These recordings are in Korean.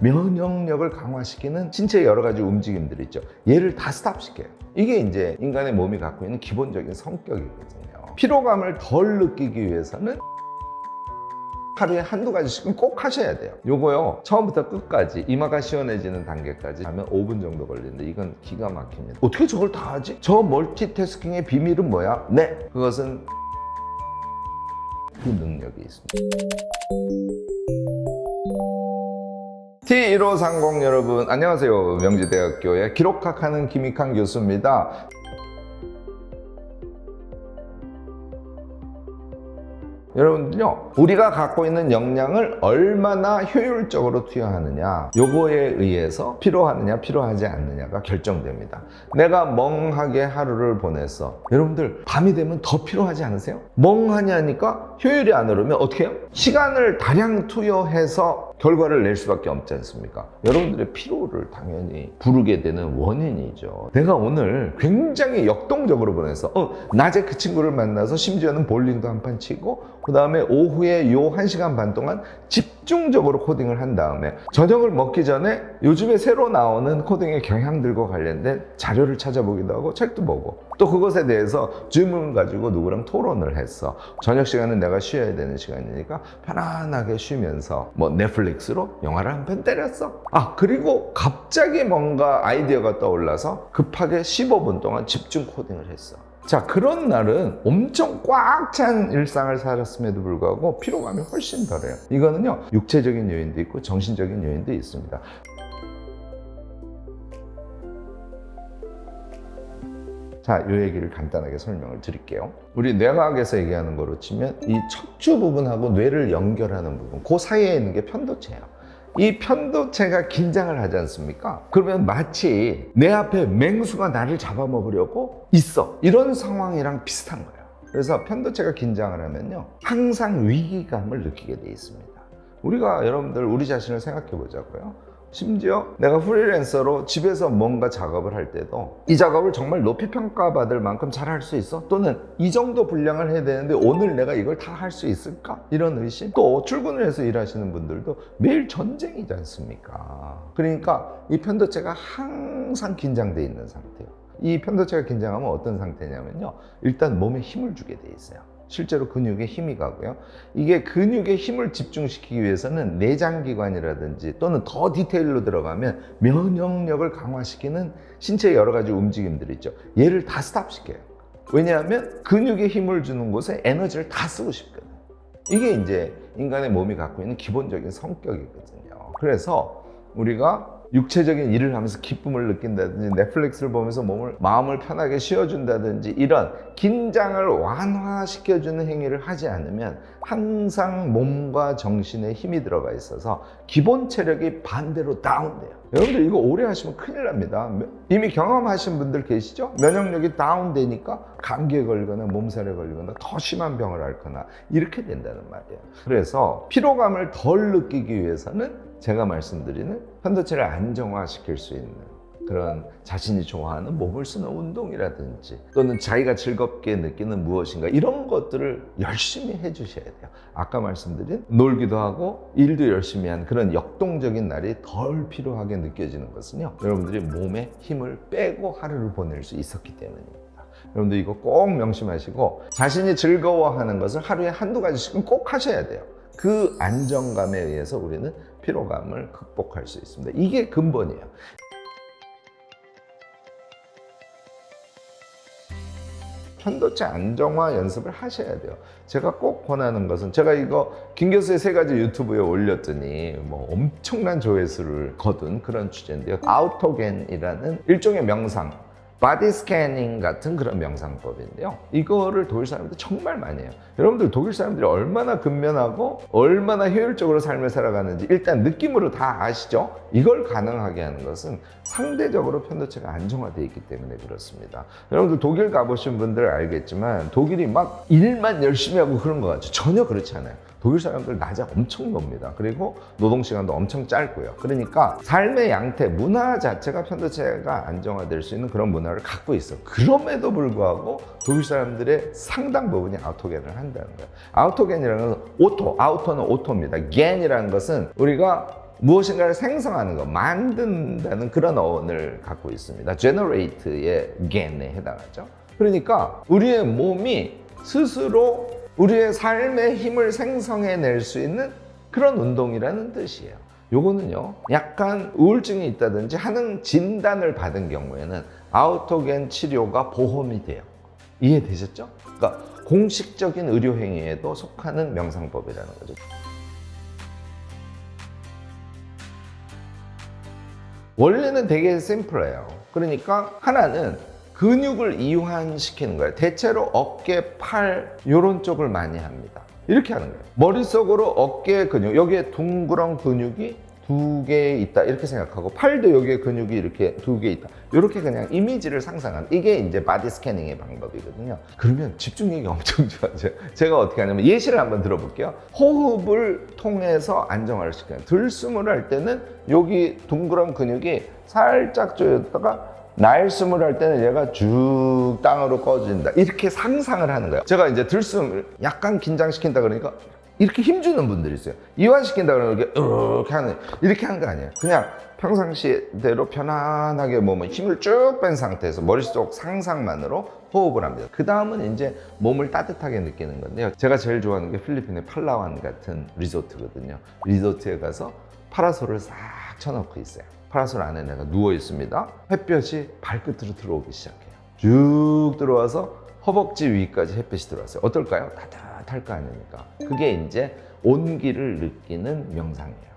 면역력을 강화시키는 신체의 여러 가지 움직임들이 있죠. 얘를 다 스탑시켜요. 이게 이제 인간의 몸이 갖고 있는 기본적인 성격이거든요. 피로감을 덜 느끼기 위해서는 하루에 한두 가지씩은 꼭 하셔야 돼요. 요거요. 처음부터 끝까지 이마가 시원해지는 단계까지 하면 5분 정도 걸리는데 이건 기가 막힙니다. 어떻게 저걸 다 하지? 저 멀티태스킹의 비밀은 뭐야? 네. 그것은 그 능력이 있습니다. T1530 여러분 안녕하세요. 명지대학교의 기록학하는 김익환 교수입니다. 여러분들요 우리가 갖고 있는 역량을 얼마나 효율적으로 투여하느냐 요거에 의해서 필요하느냐 필요하지 않느냐가 결정됩니다 내가 멍하게 하루를 보냈어 여러분들 밤이 되면 더 필요하지 않으세요? 멍하냐니까 효율이 안 오르면 어떻게 해요? 시간을 다량 투여해서 결과를 낼 수밖에 없지 않습니까? 여러분들의 피로를 당연히 부르게 되는 원인이죠. 내가 오늘 굉장히 역동적으로 보내서 어, 낮에 그 친구를 만나서 심지어는 볼링도 한 판 치고 그 다음에 오후에 요한 시간 반 동안 집 중적으로 코딩을 한 다음에 저녁을 먹기 전에 요즘에 새로 나오는 코딩의 경향들과 관련된 자료를 찾아보기도 하고 책도 보고 또 그것에 대해서 질문을 가지고 누구랑 토론을 했어. 저녁 시간은 내가 쉬어야 되는 시간이니까 편안하게 쉬면서 뭐 넷플릭스로 영화를 한 편 때렸어. 아, 그리고 갑자기 뭔가 아이디어가 떠올라서 급하게 15분 동안 집중 코딩을 했어. 자, 그런 날은 엄청 꽉 찬 일상을 살았음에도 불구하고 피로감이 훨씬 덜해요. 이거는요, 육체적인 요인도 있고 정신적인 요인도 있습니다. 자, 이 얘기를 간단하게 설명을 드릴게요. 우리 뇌과학에서 얘기하는 거로 치면 이 척추 부분하고 뇌를 연결하는 부분, 그 사이에 있는 게 편도체예요. 이 편도체가 긴장을 하지 않습니까? 그러면 마치 내 앞에 맹수가 나를 잡아먹으려고 있어. 이런 상황이랑 비슷한 거예요. 그래서 편도체가 긴장을 하면요. 항상 위기감을 느끼게 돼 있습니다. 우리가 여러분들 우리 자신을 생각해 보자고요. 심지어 내가 프리랜서로 집에서 뭔가 작업을 할 때도 이 작업을 정말 높이 평가받을 만큼 잘 할 수 있어? 또는 이 정도 분량을 해야 되는데 오늘 내가 이걸 다 할 수 있을까? 이런 의심? 또 출근을 해서 일하시는 분들도 매일 전쟁이지 않습니까? 그러니까 이 편도체가 항상 긴장돼 있는 상태예요. 이 편도체가 긴장하면 어떤 상태냐면요. 일단 몸에 힘을 주게 돼 있어요. 실제로 근육에 힘이 가고요. 이게 근육에 힘을 집중시키기 위해서는 내장기관이라든지 또는 더 디테일로 들어가면 면역력을 강화시키는 신체의 여러 가지 움직임들이 있죠. 얘를 다 스탑시켜요. 왜냐하면 근육에 힘을 주는 곳에 에너지를 다 쓰고 싶거든요. 이게 이제 인간의 몸이 갖고 있는 기본적인 성격이거든요. 그래서 우리가 육체적인 일을 하면서 기쁨을 느낀다든지 넷플릭스를 보면서 몸을 마음을 편하게 쉬어준다든지 이런 긴장을 완화시켜주는 행위를 하지 않으면 항상 몸과 정신에 힘이 들어가 있어서 기본 체력이 반대로 다운돼요. 여러분들 이거 오래 하시면 큰일 납니다. 이미 경험하신 분들 계시죠? 면역력이 다운되니까 감기에 걸리거나 몸살에 걸리거나 더 심한 병을 앓거나 이렇게 된다는 말이에요. 그래서 피로감을 덜 느끼기 위해서는 제가 말씀드리는 편도체를 안정화시킬 수 있는 그런 자신이 좋아하는 몸을 쓰는 운동이라든지 또는 자기가 즐겁게 느끼는 무엇인가 이런 것들을 열심히 해주셔야 돼요. 아까 말씀드린 놀기도 하고 일도 열심히 한 그런 역동적인 날이 덜 필요하게 느껴지는 것은요. 여러분들이 몸에 힘을 빼고 하루를 보낼 수 있었기 때문입니다. 여러분들 이거 꼭 명심하시고 자신이 즐거워하는 것을 하루에 한두 가지씩은 꼭 하셔야 돼요. 그 안정감에 의해서 우리는 피로감을 극복할 수 있습니다. 이게 근본이에요. 편도체 안정화 연습을 하셔야 돼요. 제가 꼭 권하는 것은 제가 이거 김 교수의 세 가지 유튜브에 올렸더니 뭐 엄청난 조회수를 거둔 그런 주제인데요. 아우토겐이라는 일종의 명상, 바디 스캐닝 같은 그런 명상법인데요. 이거를 독일 사람들 정말 많이 해요. 여러분들 독일 사람들이 얼마나 근면하고 얼마나 효율적으로 삶을 살아가는지 일단 느낌으로 다 아시죠? 이걸 가능하게 하는 것은 상대적으로 편도체가 안정화되어 있기 때문에 그렇습니다. 여러분들 독일 가보신 분들 알겠지만 독일이 막 일만 열심히 하고 그런 것 같죠? 전혀 그렇지 않아요. 독일 사람들 낮에 엄청 놉니다. 그리고 노동 시간도 엄청 짧고요. 그러니까 삶의 양태, 문화 자체가 편도체가 안정화될 수 있는 그런 문화를 갖고 있어. 그럼에도 불구하고 독일 사람들의 상당 부분이 아우토겐을 한다는 거예요. 아우토겐이라는 것은 오토, 아우토는 오토입니다. 겐이라는 것은 우리가 무엇인가를 생성하는 것, 만든다는 그런 어원을 갖고 있습니다. generate의 gen에 해당하죠. 그러니까 우리의 몸이 스스로 우리의 삶의 힘을 생성해낼 수 있는 그런 운동이라는 뜻이에요. 요거는요, 약간 우울증이 있다든지 하는 진단을 받은 경우에는 아우토겐 치료가 보험이 돼요. 이해되셨죠? 그러니까 공식적인 의료 행위에도 속하는 명상법이라는 거죠. 원래는 되게 심플해요. 그러니까 하나는 근육을 이완시키는 거예요. 대체로 어깨, 팔 이런 쪽을 많이 합니다. 이렇게 하는 거예요. 머릿속으로 어깨 근육, 여기에 둥그런 근육이 두 개 있다 이렇게 생각하고 팔도 여기에 근육이 이렇게 두 개 있다 이렇게 그냥 이미지를 상상하는 이게 이제 바디 스캐닝의 방법이거든요 그러면 집중력이 엄청 좋아져요 제가 어떻게 하냐면 예시를 한번 들어볼게요 호흡을 통해서 안정화를 시켜요 들숨을 할 때는 여기 둥그런 근육이 살짝 조였다가 날숨을 할 때는 얘가 쭉 땅으로 꺼진다 이렇게 상상을 하는 거예요 제가 이제 들숨을 약간 긴장시킨다 그러니까 이렇게 힘주는 분들이 있어요. 이완시킨다 그러면 이렇게 이렇게 하는 이렇게 하는 거 아니에요. 그냥 평상시대로 편안하게 몸을 힘을 쭉 뺀 상태에서 머릿속 상상만으로 호흡을 합니다. 그 다음은 이제 몸을 따뜻하게 느끼는 건데요. 제가 제일 좋아하는 게 필리핀의 팔라완 같은 리조트거든요. 리조트에 가서 파라솔을 싹 쳐놓고 있어요. 파라솔 안에 내가 누워 있습니다. 햇볕이 발끝으로 들어오기 시작해요. 쭉 들어와서 허벅지 위까지 햇빛이 들어왔어요. 어떨까요? 따뜻할 거 아닙니까? 그게 이제 온기를 느끼는 명상이에요.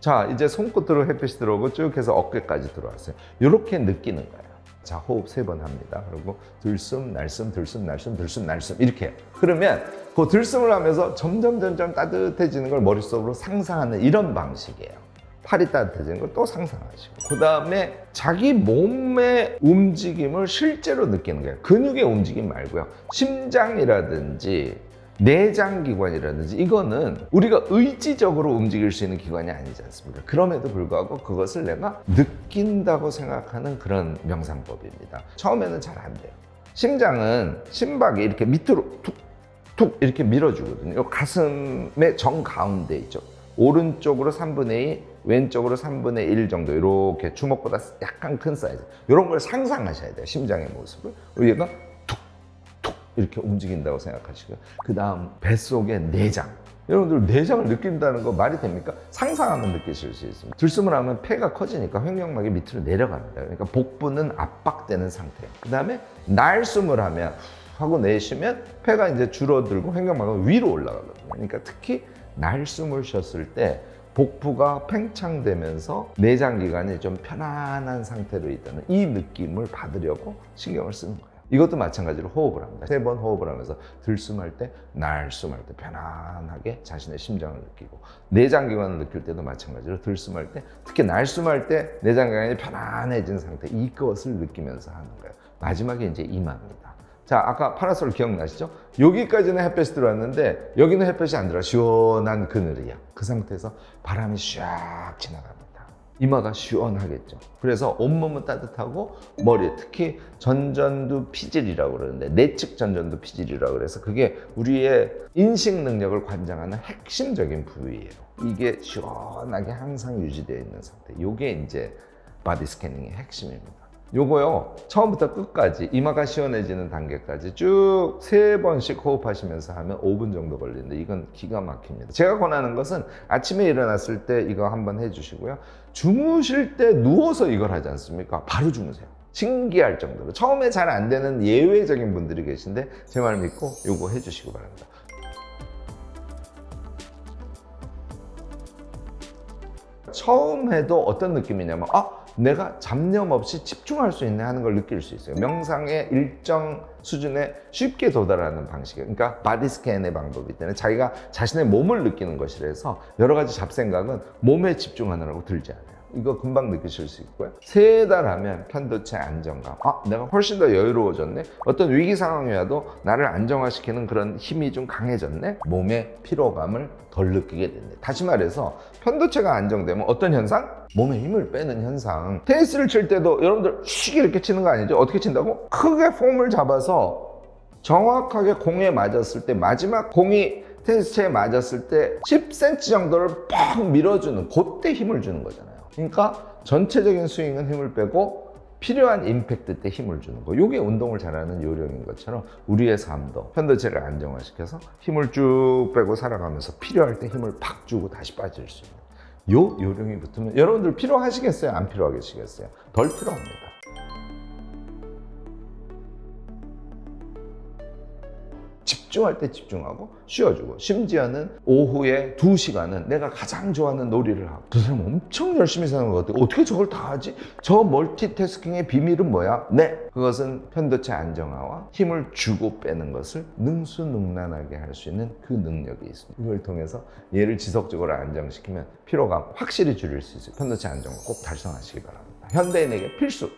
자, 이제 손끝으로 햇빛이 들어오고 쭉 해서 어깨까지 들어왔어요. 이렇게 느끼는 거예요. 자, 호흡 세 번 합니다. 그리고 들숨, 날숨, 들숨, 날숨, 들숨, 날숨 이렇게. 그러면 그 들숨을 하면서 점점 점점 따뜻해지는 걸 머릿속으로 상상하는 이런 방식이에요. 팔이 따뜻해지는 걸 또 상상하시고 그 다음에 자기 몸의 움직임을 실제로 느끼는 거예요 근육의 움직임 말고요 심장이라든지 내장기관이라든지 이거는 우리가 의지적으로 움직일 수 있는 기관이 아니지 않습니까? 그럼에도 불구하고 그것을 내가 느낀다고 생각하는 그런 명상법입니다. 처음에는 잘 안 돼요. 심장은 심박이 이렇게 밑으로 툭툭 이렇게 밀어주거든요. 가슴의 정 가운데 있죠. 오른쪽으로 3분의 2, 왼쪽으로 3분의 1 정도 이렇게 주먹보다 약간 큰 사이즈. 이런 걸 상상하셔야 돼요 심장의 모습을. 툭툭 이렇게 움직인다고 생각하시고요. 그 다음 뱃속의 내장. 여러분들 내장을 느낀다는 거 말이 됩니까? 상상하면 느끼실 수 있습니다. 들숨을 하면 폐가 커지니까 횡격막이 밑으로 내려갑니다. 그러니까 복부는 압박되는 상태예요 그 다음에 날숨을 하면 하고 내쉬면 폐가 이제 줄어들고 횡격막은 위로 올라가거든요. 그러니까 특히 날숨을 쉬었을 때 복부가 팽창되면서 내장 기관이 좀 편안한 상태로 있다는 이 느낌을 받으려고 신경을 쓰는 거예요. 이것도 마찬가지로 호흡을 합니다. 세 번 호흡을 하면서 들숨할 때, 날숨할 때 편안하게 자신의 심장을 느끼고 내장기관을 느낄 때도 마찬가지로 들숨할 때, 특히 날숨할 때 내장기관이 편안해진 상태 이것을 느끼면서 하는 거예요. 마지막에 이제 이마입니다. 자, 아까 파라솔 기억나시죠? 여기까지는 햇볕이 들어왔는데 여기는 햇볕이 안 들어. 시원한 그늘이야. 그 상태에서 바람이 샥 지나갑니다. 이마가 시원하겠죠. 그래서 온몸은 따뜻하고 머리, 특히 전전두 피질이라고 그러는데 내측 전전두 피질이라고 그래서 그게 우리의 인식 능력을 관장하는 핵심적인 부위예요. 이게 시원하게 항상 유지되어 있는 상태. 이게 이제 바디 스캐닝의 핵심입니다. 요거요 처음부터 끝까지 이마가 시원해지는 단계까지 쭉 세 번씩 호흡하시면서 하면 5분 정도 걸리는데 이건 기가 막힙니다. 제가 권하는 것은 아침에 일어났을 때 이거 한번 해주시고요. 주무실 때 누워서 이걸 하지 않습니까? 바로 주무세요. 신기할 정도로. 처음에 잘 안 되는 예외적인 분들이 계신데 제 말 믿고 요거 해주시기 바랍니다. 처음 해도 어떤 느낌이냐면 아 내가 잡념 없이 집중할 수 있네 하는 걸 느낄 수 있어요. 명상의 일정 수준에 쉽게 도달하는 방식이에요. 그러니까 바디 스캔의 방법이 때문에 자기가 자신의 몸을 느끼는 것이라서 여러 가지 잡생각은 몸에 집중하느라고 들지 않아요. 이거 금방 느끼실 수 있고요. 세 달 하면 편도체 안정감. 아, 내가 훨씬 더 여유로워졌네. 어떤 위기 상황이라도 나를 안정화시키는 그런 힘이 좀 강해졌네. 몸의 피로감을 덜 느끼게 된대. 다시 말해서 편도체가 안정되면 어떤 현상? 몸에 힘을 빼는 현상. 테니스를 칠 때도 여러분들 쉬게 이렇게 치는 거 아니죠? 어떻게 친다고? 크게 폼을 잡아서 정확하게 공에 맞았을 때 마지막 공이 테니스채에 맞았을 때 10cm 정도를 팍 밀어주는 그때 힘을 주는 거잖아요. 그러니까 전체적인 스윙은 힘을 빼고 필요한 임팩트 때 힘을 주는 거. 이게 운동을 잘하는 요령인 것처럼 우리의 삶도 편도체를 안정화시켜서 힘을 쭉 빼고 살아가면서 필요할 때 힘을 팍 주고 다시 빠질 수 있는 요 요령이 붙으면 여러분들 필요하시겠어요? 안 필요하시겠어요? 덜 필요합니다. 집중할 때 집중하고 쉬어주고 심지어는 오후에 두시간은 내가 가장 좋아하는 놀이를 하고. 그 사람 엄청 열심히 사는 것 같아. 어떻게 저걸 다 하지? 저 멀티태스킹의 비밀은 뭐야? 네. 그것은 편도체 안정화와 힘을 주고 빼는 것을 능수능란하게 할 수 있는 그 능력이 있습니다. 이걸 통해서 얘를 지속적으로 안정시키면 피로감 확실히 줄일 수 있어요. 편도체 안정화 꼭 달성하시기 바랍니다. 현대인에게 필수